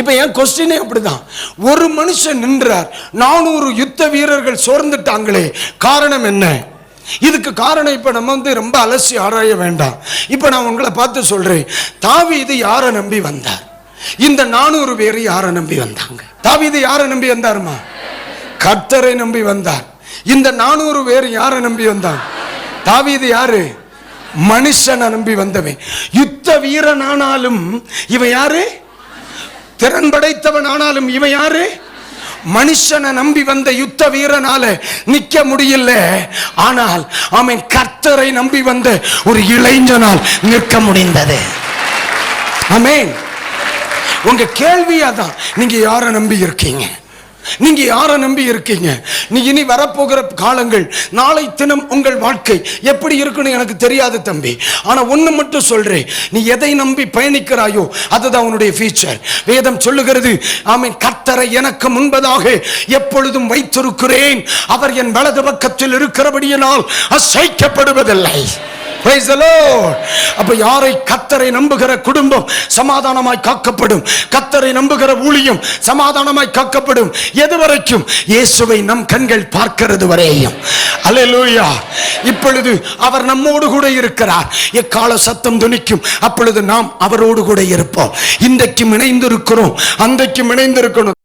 இப்போ என் கொஸ்டினே அப்படிதான். ஒரு மனுஷன் நின்றார். நானூறு யுத்த வீரர்கள் சோர்ந்துட்டாங்களே. காரணம் என்ன? இதுக்கு காரணம் இப்ப நம்ம வந்து ரொம்ப அலசி ஆராய வேண்டாம். இப்ப நான் உங்களை பார்த்து சொல்றேன். இது யாரை நம்பி வந்தார்? இந்த நானூறு பேர் யாரை நம்பி வந்தாங்க? தாவீது யாரை நம்பி வந்தாருமா? கர்த்தரை நம்பி வந்தார். இந்த நானூறு பேர் யாரை நம்பி வந்தாங்க? தாவி இது யாரு? மனுஷனை நம்பி வந்தவன். யுத்த வீரனானாலும் இவன் யாரு? திறன் படைத்தவன் ஆனாலும் இவன் யாரு? மனுஷனை நம்பி வந்த யுத்த வீரனால நிக்க முடியல. ஆனால் அவன் கர்த்தரை நம்பி வந்த ஒரு இளைஞனால் நிற்க முடிந்தது. ஆமென். உங்க கேள்வி அதான். நீங்க யாரை நம்பி இருக்கீங்க? நீங்க யாரை நம்பி இருக்கீங்க? நீ இனி வரப்போகிற காலங்கள் நாளை தினம் உங்கள் வாழ்க்கை எப்படி இருக்குன்னு எனக்கு தெரியாது தம்பி. ஆனா ஒண்ணு மட்டும் சொல்றேன். நீ எதை நம்பி பயணிக்கிறாயோ அதுதான் உன்னுடைய ஃபியூச்சர் வேதம் சொல்லுகிறது ஆமீன் கத்தரை எனக்கு முன்பதாக எப்பொழுதும் வைத்திருக்கிறேன். அவர் என் வலது பக்கத்தில் இருக்கிறபடியினால் அசைக்கப்படுவதில்லை. Praise அப்ப யாரை கத்தரை நம்புகிற குடும்பம் சமாதானமாய் காக்கப்படும்? கத்தரை நம்புகிற ஊழியம் சமாதானமாய் காக்கப்படும்? எது வரைக்கும் இயேசுவை நம் கண்கள் பார்க்கிறது வரையும். அலையலூயா இப்பொழுது அவர் நம்மோடு கூட இருக்கிறார். எக்கால சத்தம் துணிக்கும்? அப்பொழுது நாம் அவரோடு கூட இருப்போம். இன்றைக்கும் இணைந்திருக்கிறோம். அன்றைக்கும் இணைந்திருக்கணும்.